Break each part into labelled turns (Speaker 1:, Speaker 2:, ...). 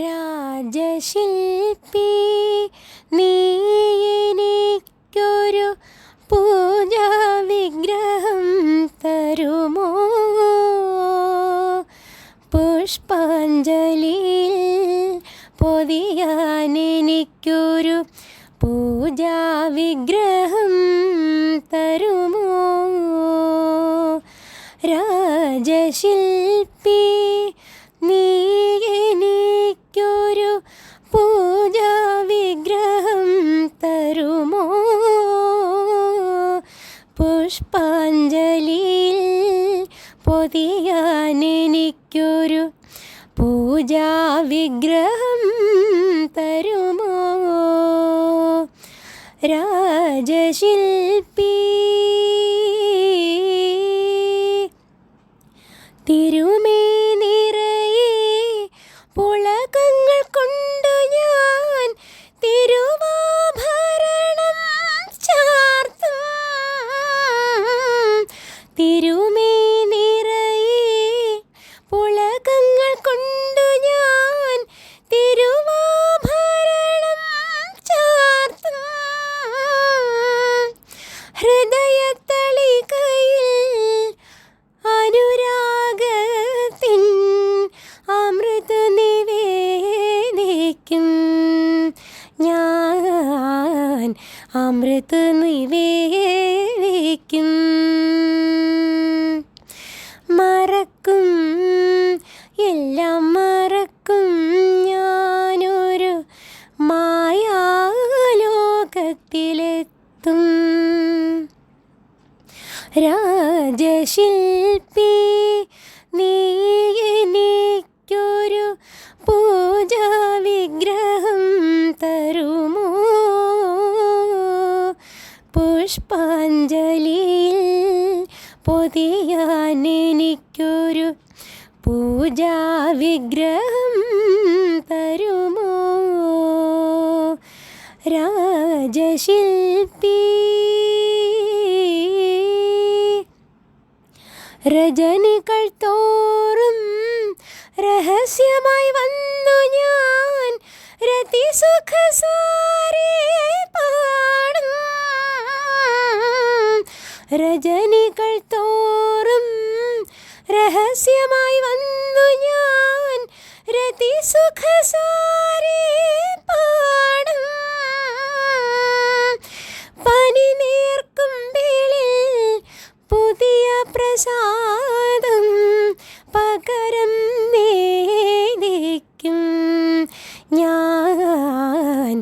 Speaker 1: രാജശില്പി നീ എനിക്കൊരു പൂജാ വിഗ്രഹം തരുമോ? പുഷ്പാഞ്ജലിയിൽ പൊതിയാൻ എനിക്കൊരു പൂജാ വിഗ്രഹം തരുമോ? രാജശില്പി പുഷ്പാഞ്ജലിയിൽ പൊതിയാനെനിക്കൊരു പൂജാവിഗ്രഹം പൂജാ വിഗ്രഹം തരുമോ? രാജശില്പി തിരുമേ അമൃത നിവേദിക്കും മറക്കും എല്ലാം മറക്കും. ഞാനൊരു മായാലോകത്തിലെത്തും. രാജശില്പി നീ പുഷ്പാഞ്ജലിയിൽ പൊതിയാൻ എനിക്കൊരു പൂജാ വിഗ്രഹം തരുമോ? രാജശില്പി രജനികൾ തോറും രഹസ്യമായി വന്നു ഞാൻ രതിസുഖസാരേ പാടും രജനികൾ തോറും രഹസ്യമായി വന്നു ഞാൻ രതിസുഖസാരേ പാടും. പനി നേർക്കുമ്പിളിൽ പുതിയ പ്രസാദം പകരം നേദിക്കും ഞാൻ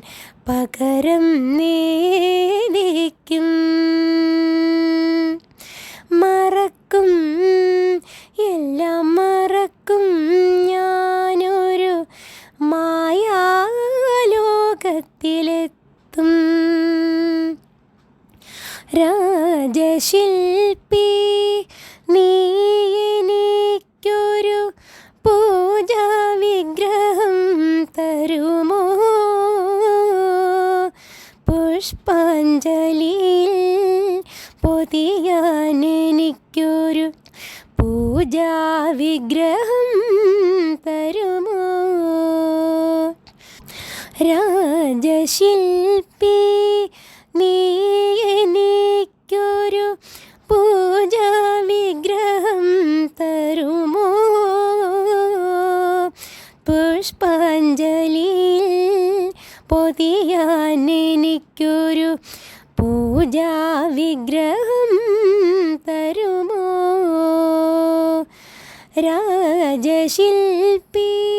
Speaker 1: പകരം നേദിക്കും മായാലോകത്തിലെത്തും രാജശില്പി നീ എനിക്കൊരു പൂജാ വിഗ്രഹം തരുമോ? പുഷ്പാഞ്ജലിയിൽ പൊതിയാൻ എനിക്കൊരു പൂജാ വിഗ്രഹം തരുമോ? രാജശില്പി നീ എനിക്കൊരു പൂജാ വിഗ്രഹം തരുമോ? പുഷ്പാഞ്ജലിയിൽ പൊതിയാൻ എനിക്കൊരു പൂജാ വിഗ്രഹം തരുമോ? രാജശില്പി